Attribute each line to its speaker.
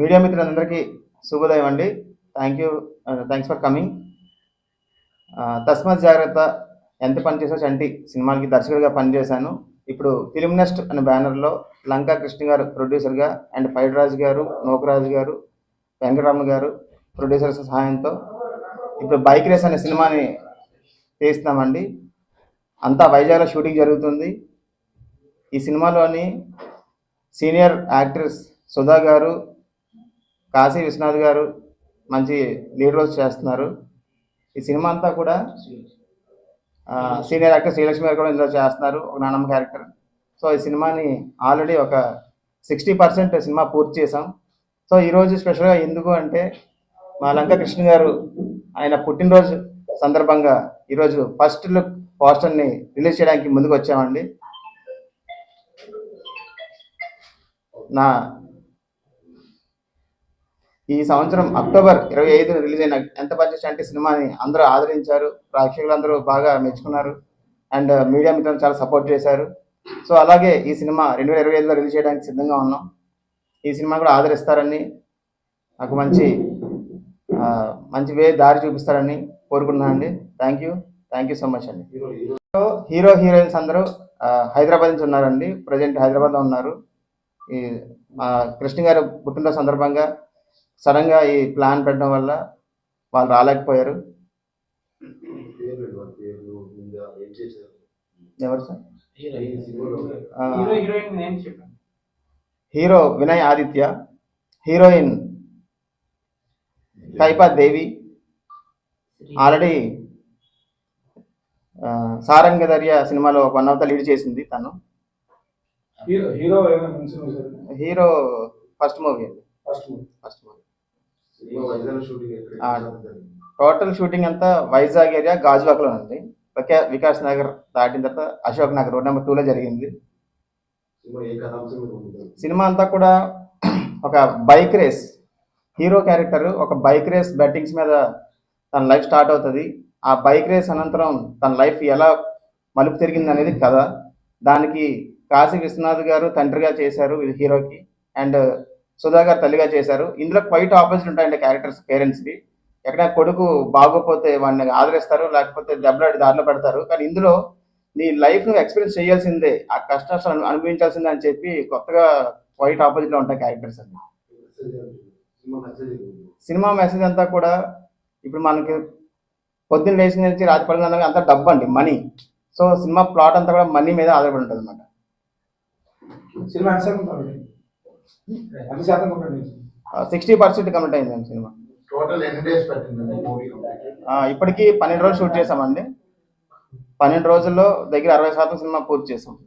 Speaker 1: Media మిత్రులందరికీ శుభోదయం అండి. Thank you thanks for coming తస్మత్ జాగ్రత్త ఎంత పనిచేసా చంటి సినిమాకి దర్శకుడిగా పనిచేశాను. ఇప్పుడు ఫిలిం నెస్ట్ అనే బ్యానర్లో లంకా కృష్ణ గారు ప్రొడ్యూసర్గా అండ్ ఫైడ్ రాజు గారు నోకరాజు గారు వెంకటరమణ గారు ప్రొడ్యూసర్స్ సహాయంతో ఇప్పుడు బైక్ రేస్ అనే సినిమాని తీస్తున్నామండి. అంతా వైజాగ్లో షూటింగ్ జరుగుతుంది. ఈ సినిమాలోని సీనియర్ యాక్టర్స్ సుధా గారు కాశీ విశ్వనాథ్ గారు మంచి లీడ్ రోల్స్ చేస్తున్నారు. ఈ సినిమా అంతా కూడా సీనియర్ యాక్టర్ శ్రీలక్ష్మి గారు కూడా ఇందులో చేస్తున్నారు ఒక నానమ్మ క్యారెక్టర్ సో ఈ సినిమాని ఆల్రెడీ ఒక సిక్స్టీ పర్సెంట్ సినిమా పూర్తి చేసాం సో ఈరోజు స్పెషల్గా ఎందుకు అంటే మా లంక కృష్ణ గారు ఆయన పుట్టినరోజు సందర్భంగా ఈరోజు ఫస్ట్ లుక్ పోస్టర్ని రిలీజ్ చేయడానికి ముందుకు వచ్చామండి. నా ఈ సంవత్సరం అక్టోబర్ ఇరవై ఐదున రిలీజ్ అయిన ఎంత బడ్జెట్ అంటే సినిమాని అందరూ ఆదరించారు. ప్రేక్షకులందరూ బాగా మెచ్చుకున్నారు. అండ్ మీడియా మిత్రులు చాలా సపోర్ట్ చేశారు. సో అలాగే ఈ సినిమా రెండు వేల ఇరవై ఐదులో రిలీజ్ చేయడానికి సిద్ధంగా ఉన్నాం. ఈ సినిమా కూడా ఆదరిస్తారని నాకు మంచి మంచి వే దారి చూపిస్తారని కోరుకుంటున్నాను అండి. Thank you. Thank you so much అండి. హీరో హీరోయిన్స్ అందరూ హైదరాబాద్ నుంచి ఉన్నారండి. ప్రజెంట్ హైదరాబాద్లో ఉన్నారు. ఈ మా కృష్ణ గారు పుట్టినరోజు సందర్భంగా సడన్గా ఈ ప్లాన్ పెట్టడం వల్ల వాళ్ళు రాలేకపోయారు. ఎవరు sir?
Speaker 2: Hero
Speaker 1: Vinay Aditya heroine Kaipa Devi already Sarangadharya సినిమాలో వన్ ఆఫ్ ద లీడ్ చేసింది తను.
Speaker 2: హీరో
Speaker 1: ఫస్ట్ మూవీ అండి.
Speaker 2: First movie.
Speaker 1: First movie. Total shooting అంతా వైజాగ్ ఏరియా గాజువాకలో ఉంది. వికా- వికాస్ నగర్ దాటిన తర్వాత అశోక్ నగర్ రోడ్ నెంబర్ టూలో జరిగింది. సినిమా అంతా కూడా ఒక బైక్ రేస్. హీరో క్యారెక్టర్ ఒక బైక్ రేస్ బెట్టింగ్స్ మీద తన లైఫ్ స్టార్ట్ అవుతుంది. ఆ బైక్ రేస్ అనంతరం తన లైఫ్ ఎలా మలుపు తిరిగింది అనేది కథ. దానికి కాశీ విశ్వనాథ్ గారు తండ్రిగా చేశారు హీరోకి. అండ్ సుధా గారు తల్లిగా చేశారు. ఇందులో క్వైట్ ఆపోజిట్ ఉంటాయండి క్యారెక్టర్స్ పేరెంట్స్కి ఎక్కడ కొడుకు బాగోపోతే వాడిని ఆదరిస్తారు లేకపోతే దెబ్బలాడి దారిలో పెడతారు. కానీ ఇందులో నీ లైఫ్ నువ్వు ఎక్స్పీరియన్స్ చేయాల్సిందే ఆ కష్టాలు అనుభవించాల్సిందే అని చెప్పి కొత్తగా క్వైట్ ఆపోజిట్లో ఉంటాయి క్యారెక్టర్స్ అన్ని సినిమా మెసేజ్ అంతా కూడా ఇప్పుడు మనకి పొద్దున్న లేచిన నుంచి రాత్రి పడిన అంతా డబ్బు అండి మనీ సో సినిమా ప్లాట్ అంతా కూడా మనీ మీద ఆధారపడి ఉంటుంది అనమాట
Speaker 2: సినిమా ఎంత శాతం కంప్లీట్
Speaker 1: సిక్స్టీ పర్సెంట్ కంప్లీట్ అయిందండి సినిమా.
Speaker 3: టోటల్ ఎన్ని డేస్ పట్టిందండి మూవీ?
Speaker 1: ఆ, ఇప్పటికి పన్నెండు రోజులు షూట్ చేసామండి. పన్నెండు రోజుల్లో దగ్గర అరవై శాతం సినిమా పూర్తి చేసాం.